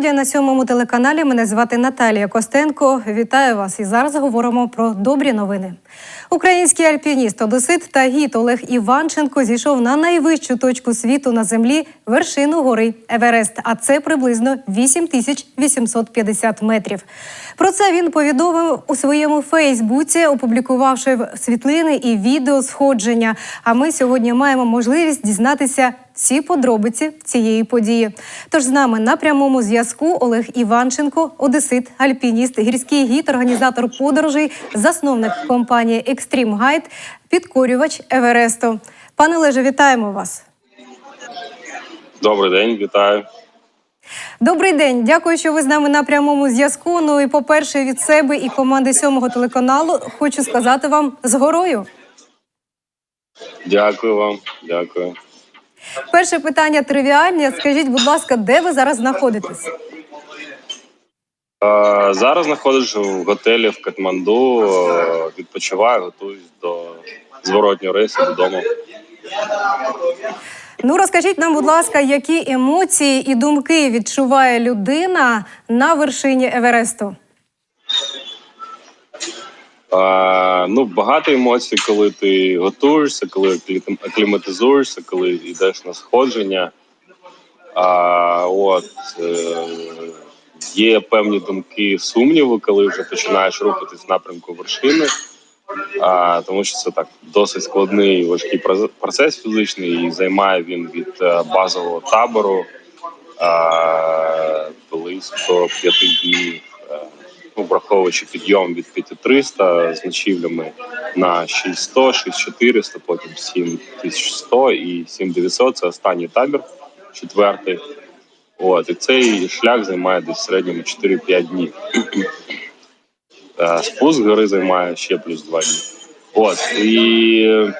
Студія на сьомому телеканалі. Мене звати Наталія Костенко. Вітаю вас. І зараз говоримо про добрі новини. Український альпініст, одесит та гід Олег Іванченко зійшов на найвищу точку світу на землі вершину гори Еверест. А це приблизно 8850 метрів. Про це він повідомив у своєму Фейсбуці, опублікувавши світлини і відео сходження. А ми сьогодні маємо можливість дізнатися всі подробиці цієї події. Тож з нами на прямому зв'язку Олег Іванченко, одесит, альпініст, гірський гід, організатор подорожей, засновник компанії Extreme Guide, підкорювач Евересту. Пане Олеже, вітаємо вас. Добрий день, вітаю. Добрий день, дякую, що ви з нами на прямому зв'язку. Ну і по-перше, від себе і команди сьомого телеканалу хочу сказати вам з горою. Дякую вам, дякую. Перше питання тривіальне. Скажіть, будь ласка, де ви зараз знаходитесь? Е, зараз знаходжусь в готелі в Катманду, е, відпочиваю, готуюсь до зворотнього рейсу додому. Ну розкажіть нам, будь ласка, які емоції і думки відчуває людина на вершині Евересту? Е, ну, багато емоцій, коли ти готуєшся, коли аклі- акліматизуєшся, коли йдеш на сходження. А, от, е, є певні думки сумніви, коли вже починаєш рухатись в напрямку вершини. А, тому що це так досить складний важкий процес фізичний, і займає він від е, базового табору а, близько п'яти днів, ну, враховуючи підйом від 5300 з ночівлями на 6100, 6400, потім 7100 і 7900 – це останній табір, четвертий. От, і цей шлях займає десь в середньому 4-5 днів. Е, Спуск гори займає ще плюс 2 дні. От і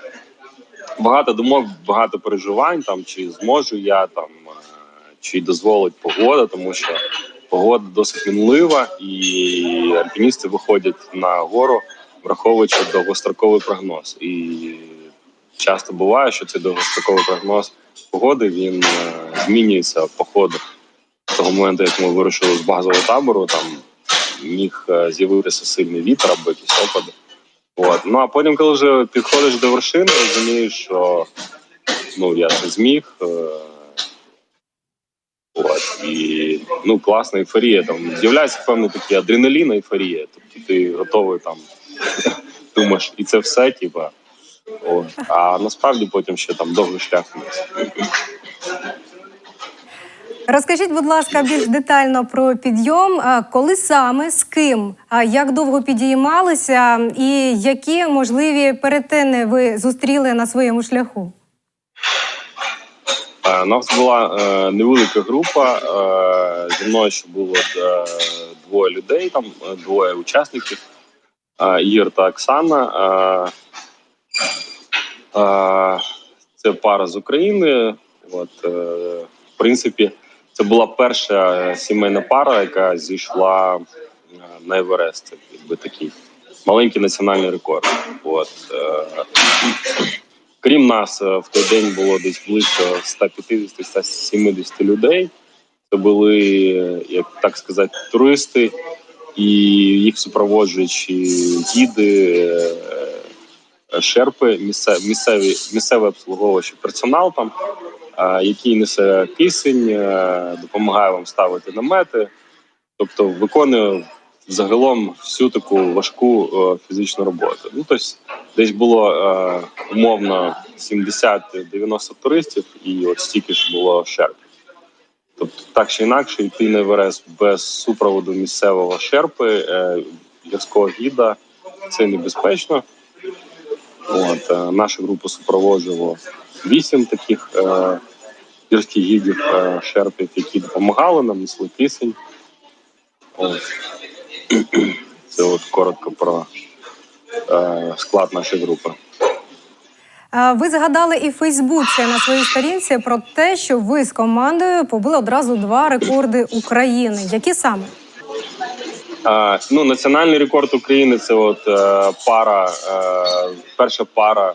багато думок, багато переживань, там чи зможу я там, е, чи дозволить погода, тому що погода досить мінлива, і альпіністи виходять на гору, враховуючи довгостроковий прогноз. І часто буває, що цей довгостроковий прогноз погоди він е, змінюється по ходу. Того моменту, як ми вирушили з базового табору, там міг е, з'явитися сильний вітер або якісь опади. От. Ну а потім, коли вже підходиш до вершини, розумієш, що ну я це зміг. І ну, класна ейфорія. Там з'являється певний такий адреналін, ейфорія. Тобто ти готовий там думаєш, і це все, типа. А насправді потім ще там довгий шлях. Розкажіть, будь ласка, більш детально про підйом. Коли саме, з ким, як довго підіймалися, і які можливі перетини ви зустріли на своєму шляху? Е, У нас була е, невелика група. Е, зі мною ще було двоє людей, там двоє учасників. Ігор та Оксана. Це пара з України. От, в принципі, це була перша сімейна пара, яка зійшла на Еверест. Це якби такий маленький національний рекорд. От, Крім нас, е, в той день було десь близько 150-170 людей. Це були, е, як так сказати, туристи і їх супроводжуючі гіди, е, шерпи, місцеві, місцевий обслуговуючий персонал там, який несе кисень, допомагає вам ставити намети, тобто виконує загалом всю таку важку е, фізичну роботу. Ну, тобто, десь було е, умовно 70-90 туристів, і от стільки ж було шерп. Тобто, так чи інакше, йти на Еверест без супроводу місцевого шерпи, е, гірського гіда це небезпечно. От, нашу групу супроводжувало вісім таких е, гірських гідів, е, шерпів, які допомагали нам, несли кисень. От. Це от коротко про е, склад нашої групи. Ви згадали і в Фейсбуці на своїй сторінці про те, що ви з командою побили одразу два рекорди України. Які саме? Е, ну, національний рекорд України це от е, пара, е, перша пара,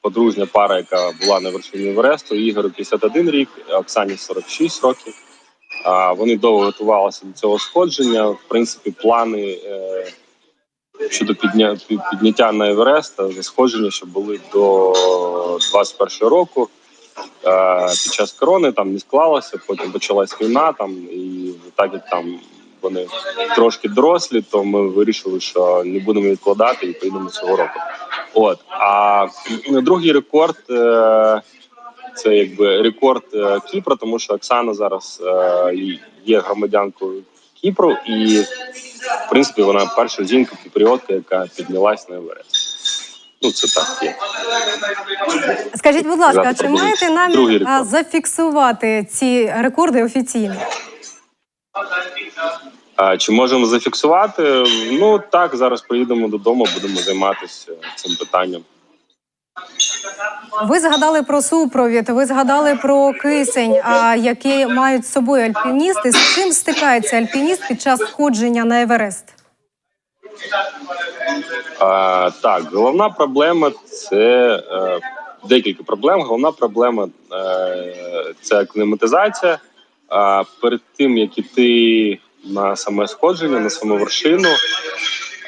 подружня пара, яка була на вершині Евересту. Ігорю 51 рік, Оксані 46 років. Вони довго готувалися до цього сходження. В принципі, плани е, щодо підня, підняття на Еверест та сходження, що були до 21 року. Е, під час корони там не склалося, потім почалась війна. Там і так як там вони трошки дорослі, то ми вирішили, що не будемо відкладати і поїдемо цього року. От а другий рекорд е, це якби рекорд е, Кіпра, тому що Оксана зараз е, є громадянкою Кіпру, і в принципі вона перша жінка кіпріотка, яка піднялась на Еверест. Ну це так є. Скажіть, будь ласка, а чи маєте намір зафіксувати ці рекорди офіційно? А, чи можемо зафіксувати? Ну так, зараз поїдемо додому, будемо займатися цим питанням. Ви згадали про супровід, ви згадали про кисень, а які мають з собою альпіністи. З чим стикається альпініст під час сходження на Еверест? А, так, головна проблема це е, декілька проблем. Головна проблема е, це акліматизація. А перед тим як іти на саме сходження, на саму вершину,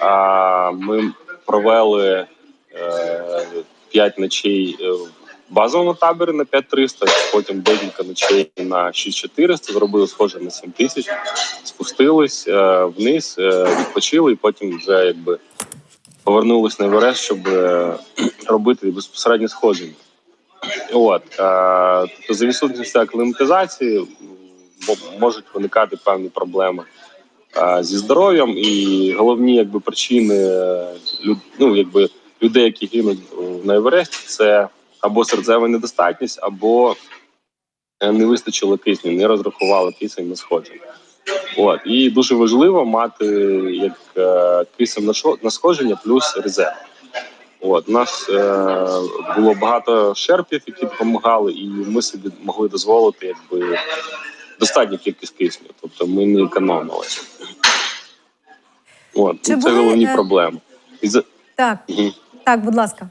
а, ми провели е, 5 ночей е, базовому таборі на 5300, потім декілька ночей на 6400, зробили сходження на 7000, спустились е, вниз, е, відпочили, і потім вже якби повернулись на Еверест, щоб робити безпосередньо сходження. От тобто за відсутністю акліматизації можуть виникати певні проблеми зі здоров'ям, і головні якби причини ну, якби людей, які гинуть е, на Евересті, це або серцева недостатність, або е, не вистачило кисню, не розрахували кисень на сходження. От і дуже важливо мати як е, кисень на сходження плюс резерв. От у нас е, було багато шерпів, які допомагали, і ми собі могли дозволити якби достатню кількість кисню. Тобто ми не економили. От Чи це були, головні проблеми. І за Так, Мгм. Так, будь ласка.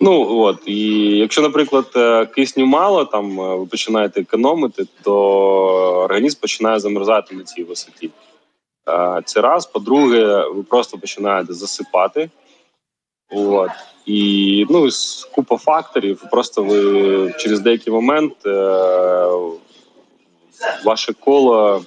Ну от і якщо, наприклад, е, кисню мало, там е, ви починаєте економити, то організм починає замерзати на цій висоті. Е, Це раз. По-друге, ви просто починаєте засипати. От. І ну, купа факторів. Просто ви через деякий момент е, ваше коло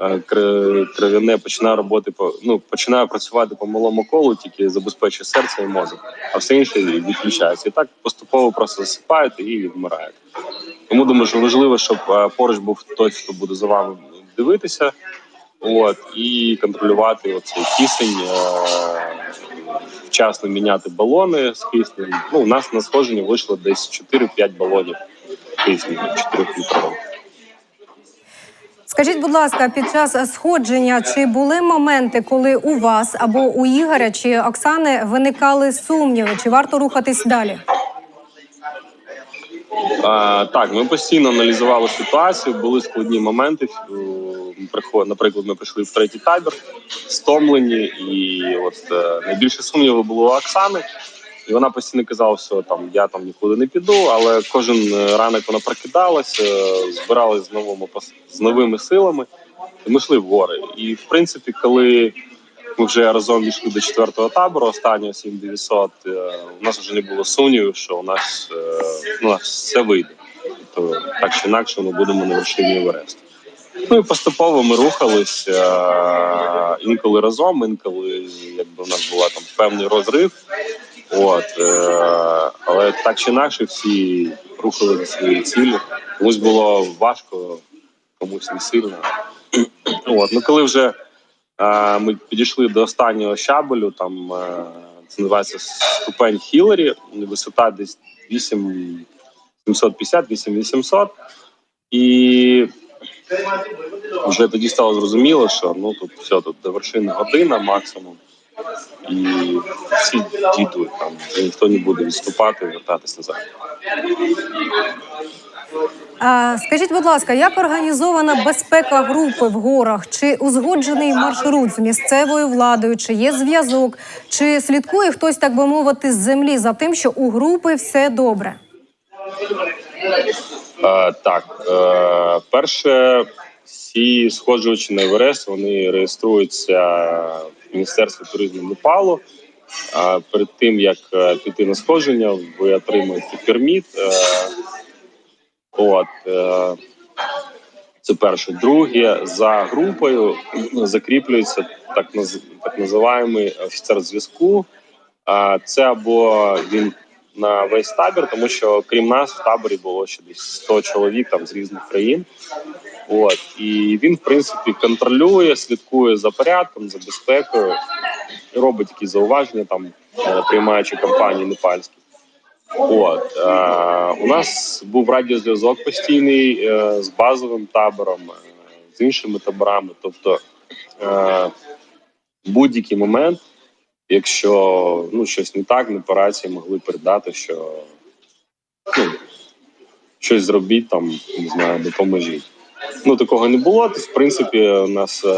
е, кр- кров'яне починає роботи по ну починає працювати по малому колу, тільки забезпечує серце і мозок, а все інше відключається. І так поступово просто засипаєте і вмираєте. Тому думаю, що важливо, щоб е, поруч був хтось, хто буде за вами дивитися, от і контролювати оцей кисень, е, вчасно міняти балони з киснем. Ну, у нас на сходженні вийшло десь 4-5 балонів кисню 4 літрових. Скажіть, будь ласка, під час сходження чи були моменти, коли у вас або у Ігоря чи Оксани виникали сумніви, чи варто рухатись далі? А, так, ми постійно аналізували ситуацію. Були складні моменти. Наприклад, ми прийшли в третій табір, стомлені, і от е, найбільше сумніву було у Оксани. І вона постійно казала, що там я там нікуди не піду, але кожен е, ранок вона прокидалася, збиралась з новими з новими силами. І ми йшли в гори. І в принципі, коли ми вже разом дійшли до четвертого табору, останнього 7900, е, у нас вже не було сумнівів, що у нас, е, ну, у нас все вийде. Тобто, так чи інакше, ми будемо на вершині Евересту. Ну і поступово ми рухались інколи разом, інколи якби у нас була там певний розрив. От, е, але так чи інакше всі рухали до своєї цілі. Комусь було важко, комусь не сильно. От, ну коли вже е, ми підійшли до останнього щабелю, там е, це називається ступень Хіларі, висота десь 8 750, 8800. І вже тоді стало зрозуміло, що ну тут все, тут до вершини година максимум. І всі дійдуть там, вже ніхто не буде відступати і вертатись назад. А, скажіть, будь ласка, як організована безпека групи в горах? Чи узгоджений маршрут з місцевою владою? Чи є зв'язок? Чи слідкує хтось, так би мовити, з землі за тим, що у групи все добре? Е, так, е, перше, всі сходжувачі на Еверест вони реєструються в Міністерстві туризму Непалу. Перед тим як е, піти на сходження, ви отримуєте перміт. Е, от, е, це перше. Друге, за групою закріплюється так, так називаємий офіцер зв'язку. Це або він на весь табір, тому що крім нас в таборі було ще десь 100 чоловік там з різних країн. От і він, в принципі, контролює, слідкує за порядком, за безпекою, робить якісь зауваження там, е, приймаючи компанії непальські. От е, у нас був радіозв'язок постійний е, з базовим табором, е, з іншими таборами. Тобто, е, будь-який момент, якщо ну щось не так, не по рації могли передати, що ну, щось зробіть там, не знаю, допоможіть. Ну такого не було. То, в принципі, у нас е,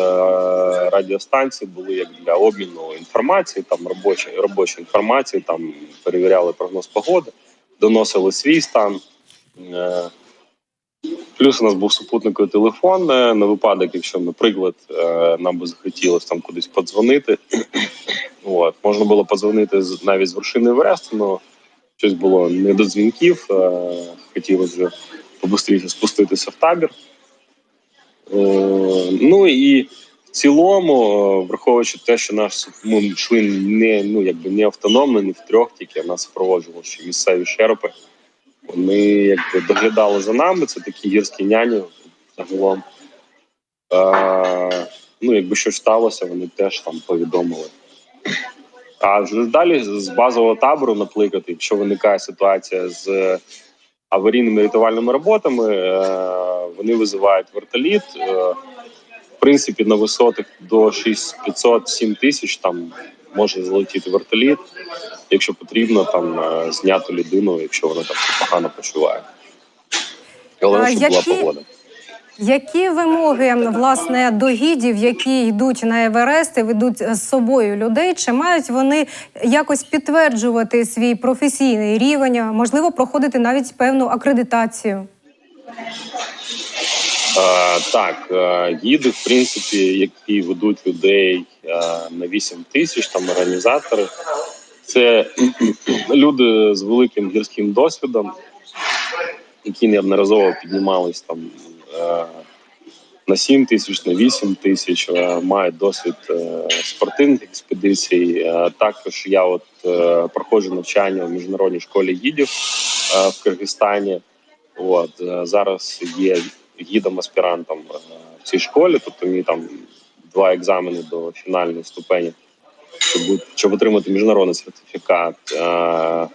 радіостанції були як для обміну інформації, там робочої робочої інформації, там перевіряли прогноз погоди, доносили свій стан. Е, Плюс у нас був супутниковий телефон е, на випадок, якщо, наприклад, нам би захотілося там кудись подзвонити. От можна було подзвонити навіть з вершини Евересту, але щось було не до дзвінків. Хотілося вже побыстріше спуститися в табір. Е, Ну і в цілому, е, враховуючи те, що наш ми йшли не ну якби не автономно, не втрьох, тільки нас супроводжували ще місцеві шерпи. Вони якби доглядали за нами. Це такі гірські няні загалом. Е, ну, якби щось сталося, вони теж там повідомили. А вже далі з базового табору, наприклад, якщо виникає ситуація з аварійними рятувальними роботами, е, вони визивають вертоліт. Е, в принципі, на висотах до 6500-7 тисяч там може залетіти вертоліт, якщо потрібно, там е, зняти людину, якщо вона там погано почуває. Головне, щоб була погода. Які вимоги власне до гідів, які йдуть на Еверест і ведуть з собою людей? Чи мають вони якось підтверджувати свій професійний рівень, можливо, проходити навіть певну акредитацію? Е, так, е, гіди, в принципі, які ведуть людей е, на 8 тисяч, там організатори, це люди з великим гірським досвідом, які неодноразово піднімались там е, на 7 тисяч, на 8 тисяч, е, мають досвід е, спортивних експедицій. Е, Також я от е, проходжу навчання в міжнародній школі гідів е, в Киргизстані. От е, зараз є гідом аспірантом е, в цій школі, тобто мені там два екзамени до фінальної ступені, щоб, щоб отримати міжнародний сертифікат. Е,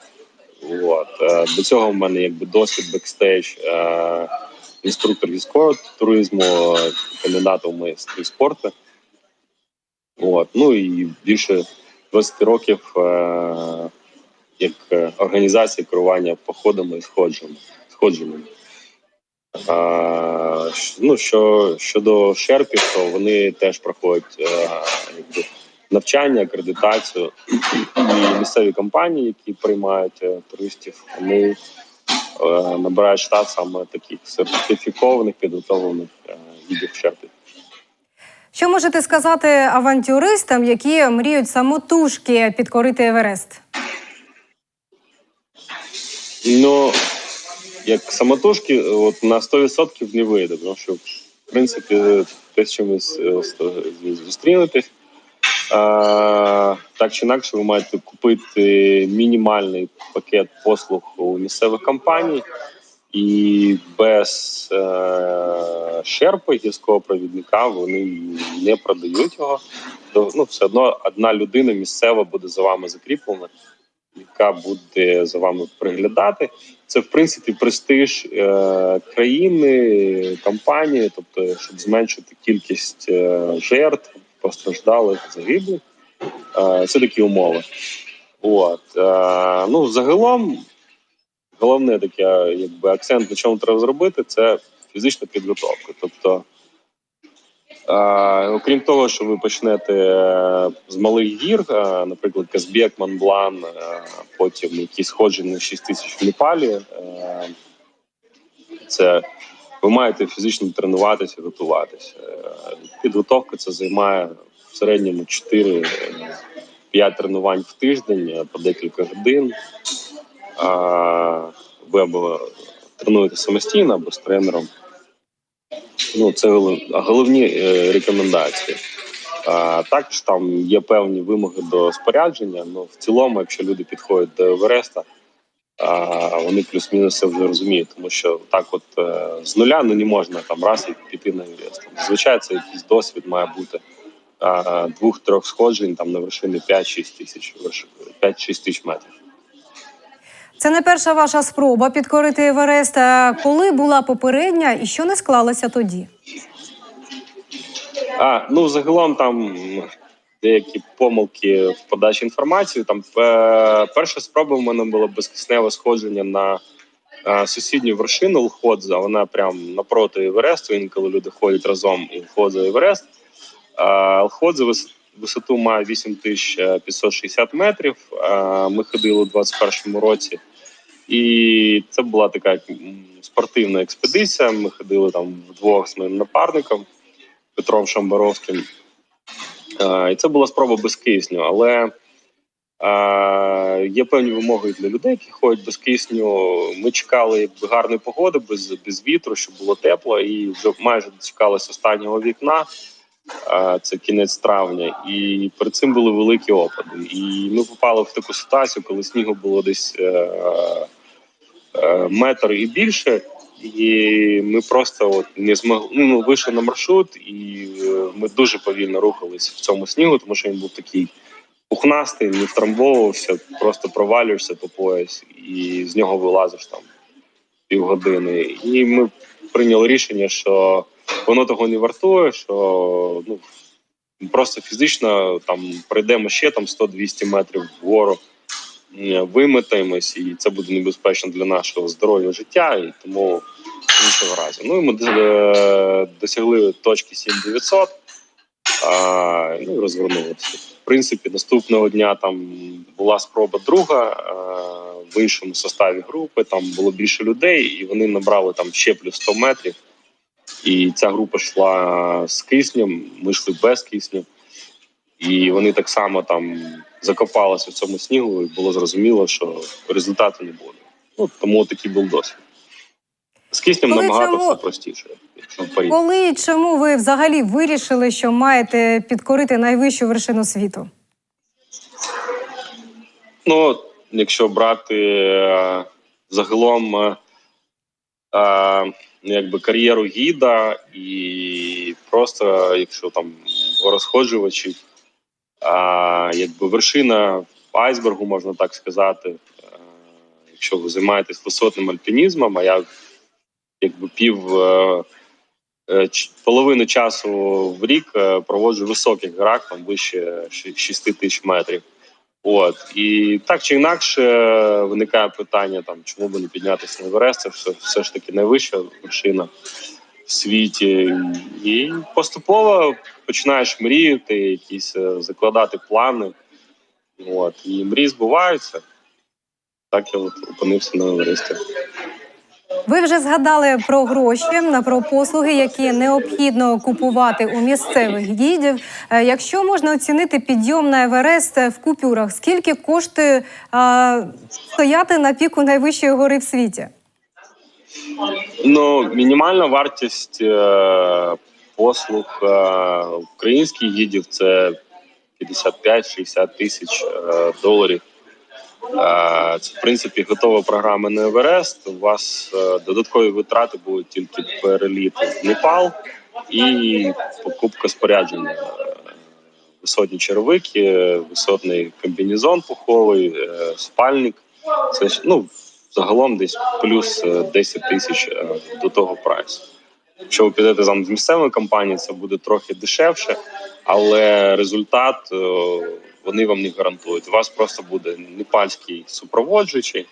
От е, до цього в мене якби досвід бекстейдж, е, інструктор військового туризму, е, кандидат у майстри спорту. От ну і більше 20 років е, як е, організація керування походами і сходженнями. сходженнями. А, ну, що, щодо шерпів, то вони теж проходять е, якби, навчання, акредитацію. І місцеві компанії, які приймають е, туристів, вони е, набирають штат саме таких сертифікованих, підготовлених е, гідів шерпів. Що можете сказати авантюристам, які мріють самотужки підкорити Еверест? Ну, як самотужки, от на 100% не вийде, тому що, в принципі, те, з чим ви е, зустрінетесь, так чи інакше, ви маєте купити мінімальний пакет послуг у місцевих компаній, і без е, шерпи гірського провідника вони не продають його. Ну, все одно одна людина місцева буде за вами закріплена, яка буде за вами приглядати. Це в принципі престиж е, країни, компанії, тобто, щоб зменшити кількість е, жертв, постраждалих, загиблих. Е, це такі умови. От е, ну загалом, головне таке, якби акцент на чому треба зробити, це фізична підготовка. Тобто, е, окрім того, що ви почнете з малих гір, наприклад, Казбек, Монблан, потім якісь сходження на 6 тисяч в Непалі. Це ви маєте фізично тренуватися, готуватися. Підготовка це займає в середньому 4-5 тренувань в тиждень е, по декілька годин. Ви або тренуєте самостійно, або з тренером. Ну, це головні е, рекомендації. Також там є певні вимоги до спорядження. Ну, в цілому, якщо люди підходять до Евереста, вони плюс-мінус це вже розуміють, тому що так, от е, з нуля ну не можна там раз і піти на. Там, Зазвичай це якийсь досвід має бути двох-трьох сходжень там на вершини 5-6 тисяч верш- 5-6 тисяч метрів. Це не перша ваша спроба підкорити Еверест. Коли була попередня і що не склалося тоді? А, ну загалом там деякі помилки в подачі інформації. Там е, перша спроба в мене була безкисневе сходження на е, сусідню вершину Лходза. Вона прям напроти Евересту. Інколи люди ходять разом і Лходза Еверест. Е, Лходза вис- висоту має 8560 метрів. Е, ми ходили у 21-му році. І це була така спортивна експедиція. Ми ходили там вдвох з моїм напарником. Петром Шамбаровським. І це була спроба без кисню, але є певні вимоги для людей, які ходять без кисню. Ми чекали гарної погоди, без, без вітру, щоб було тепло, і вже майже дочекалися останнього вікна. Це кінець травня, і перед цим були великі опади. І ми попали в таку ситуацію, коли снігу було десь е, е, метр і більше. І ми просто от не змогли ну, вийшли на маршрут, і е, ми дуже повільно рухалися в цьому снігу, тому що він був такий пухнастий, не втрамбовувався, просто провалюєшся по пояс, і з нього вилазиш там півгодини. І ми прийняли рішення, що воно того не вартує, що ну просто фізично там пройдемо ще там 100-200 метрів вгору. Виметаємось, і це буде небезпечно для нашого здоров'я життя, і тому іншого разу. Ну і ми е, досягли точки 7900, а, ну і розвернулися. В принципі, наступного дня там була спроба друга е, в іншому составі групи. Там було більше людей, і вони набрали там ще плюс 100 метрів. І ця група йшла з киснем, ми йшли без кисню. І вони так само там закопалися в цьому снігу, і було зрозуміло, що результату не буде. Ну тому такий був досвід. З киснем Коли набагато цьому- все простіше, якщо. Коли і чому ви взагалі вирішили, що маєте підкорити найвищу вершину світу? Ну, якщо брати е, загалом е, е, якби кар'єру гіда, і просто якщо там розходжувачі, е, якби вершина айсбергу, можна так сказати. Е, якщо ви займаєтесь висотним альпінізмом, а я якби пів е, е, половину часу в рік проводжу в високих горах, там вище 6 тисяч метрів. От і так чи інакше виникає питання: там чому би не піднятися на Еверест, це все, все ж таки найвища вершина в світі, і поступово починаєш мріяти, якісь е, закладати плани. От і мрії збуваються. Так я от опинився на Евересті. Ви вже згадали про гроші, про послуги, які необхідно купувати у місцевих гідів. Е, Якщо можна оцінити підйом на Еверест в купюрах, скільки коштує а, стояти на піку найвищої гори в світі? Ну, мінімальна вартість е, послуг е, українських гідів це 55-60 тисяч е, доларів. Це в принципі готова програма на Еверест. У вас додаткові витрати будуть тільки переліт в Непал і покупка спорядження. Висотні черевики, висотний комбінезон пуховий, спальник. Це ну загалом десь плюс е, 10 тисяч е, до того прайсу. Якщо ви підете там з місцевої компанії, це буде трохи дешевше, але результат е, вони вам не гарантують. У вас просто буде непальський супроводжуючий,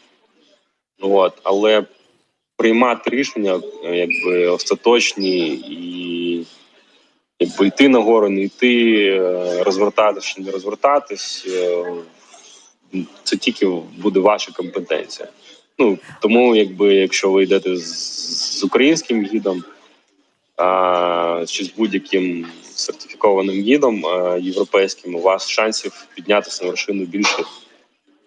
от, але приймати рішення, е, якби остаточні і якби йти на гору, не йти, е, розвертатись чи не розвертатись. е, Це тільки буде ваша компетенція. Ну тому, якби якщо ви йдете з, з українським гідом а, чи з будь-яким сертифікованим гідом а, європейським, у вас шансів піднятися на вершину більше.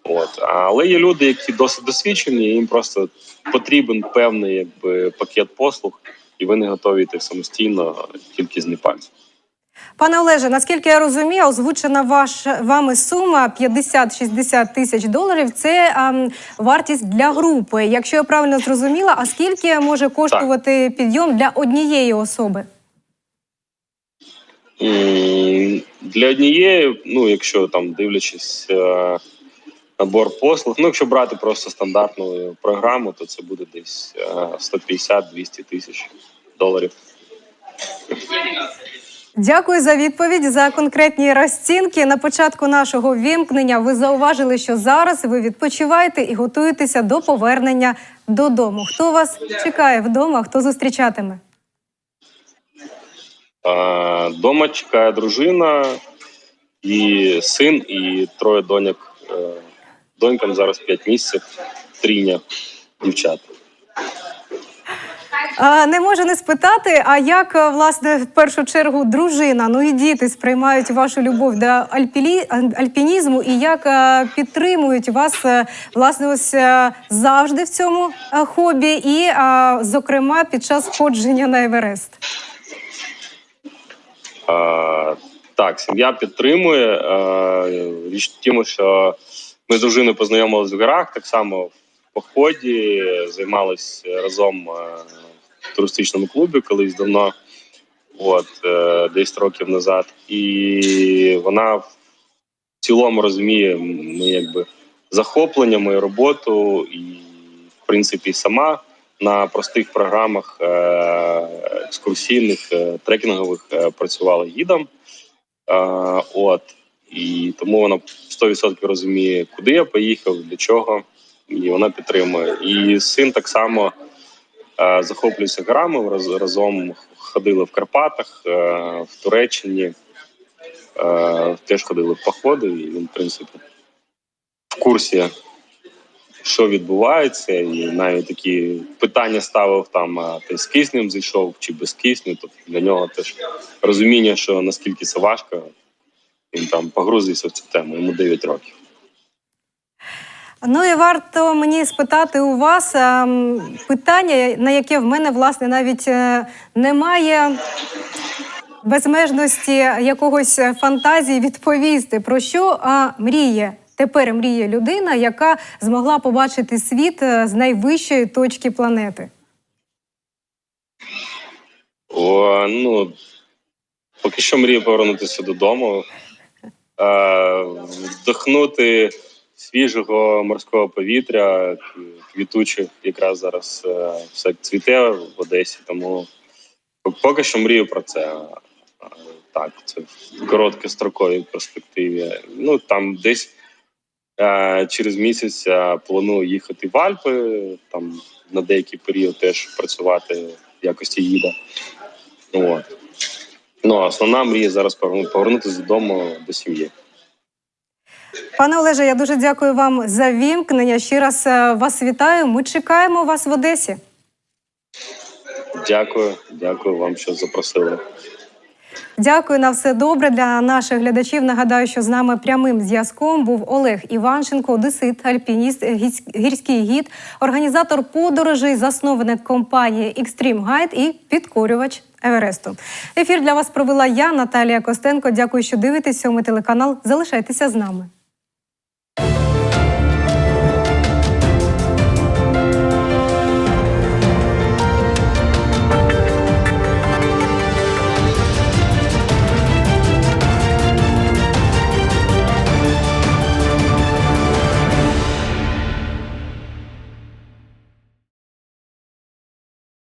От але є люди, які досить досвідчені, їм просто потрібен певний якби пакет послуг, і вони готові йти самостійно тільки з непальцем. Пане Олеже, наскільки я розумію, озвучена ваш вами сума 50-60 тисяч доларів. Це ем, вартість для групи. Якщо я правильно зрозуміла, а скільки може коштувати підйом для однієї особи? Для однієї, ну якщо там дивлячись е, набор послуг, ну якщо брати просто стандартну програму, то це буде десь е, 150-200 тисяч доларів. Дякую за відповідь за конкретні розцінки. На початку нашого вімкнення ви зауважили, що зараз ви відпочиваєте і готуєтеся до повернення додому. Хто вас чекає вдома? Хто зустрічатиме? Е, Дома чекає дружина і син, і троє доньок. Е, Донькам зараз 5 місяців, трійня дівчат. А, Не можу не спитати, а як е, власне в першу чергу дружина, ну і діти сприймають вашу любов до альпілі... альпінізму і як е, підтримують вас е, власне ось завжди в цьому хобі, і зокрема під час входження на Еверест? Е, так, сім'я підтримує. Річ в що ми з дружиною познайомилися в горах, так само в поході, займалися разом туристичному клубі колись давно, от, е, 10 років назад. І вона в цілому розуміє ми якби захоплення, мою роботу, і в принципі сама на простих програмах е, екскурсійних, е, трекінгових працювала гідом. От і тому вона 100% розуміє, куди я поїхав, для чого, і вона підтримує. І син так само е, захоплюється горами. Раз, разом ходили в Карпатах, е, в Туреччині. Е, теж ходили в походи, і він, в принципі, в курсі що відбувається, і навіть такі питання ставив там: а ти з киснем зайшов чи без кисню. Тобто для нього теж розуміння, що наскільки це важко, він там погрузився в цю тему. Йому 9 років. Ну і варто мені спитати у вас ем, питання, на яке в мене власне навіть е, немає безмежності якогось фантазії відповісти. Про що мріє? Тепер мріє людина, яка змогла побачити світ е, з найвищої точки планети. О, ну поки що мрію повернутися додому, е, вдохнути свіжого морського повітря, квітуче якраз зараз е, все цвіте в Одесі. Тому поки що мрію про це. Так, це в короткостроковій перспективі. Ну там десь е, через місяць планую їхати в Альпи, там на деякий період теж працювати в якості гіда. От. Ну, основна мрія зараз поверну- повернутися додому до сім'ї. Пане Олеже, я дуже дякую вам за вімкнення. Ще раз е, вас вітаю. Ми чекаємо вас в Одесі. Дякую, дякую вам, що запросили. Дякую на все добре для наших глядачів. Нагадаю, що з нами прямим зв'язком був Олег Іванченко, одесит, альпініст, гірський гід, організатор подорожей, засновник компанії Extreme Guide і підкорювач Евересту. Ефір для вас провела я, Наталія Костенко. Дякую, що дивитесь сьомий телеканал. Залишайтеся з нами.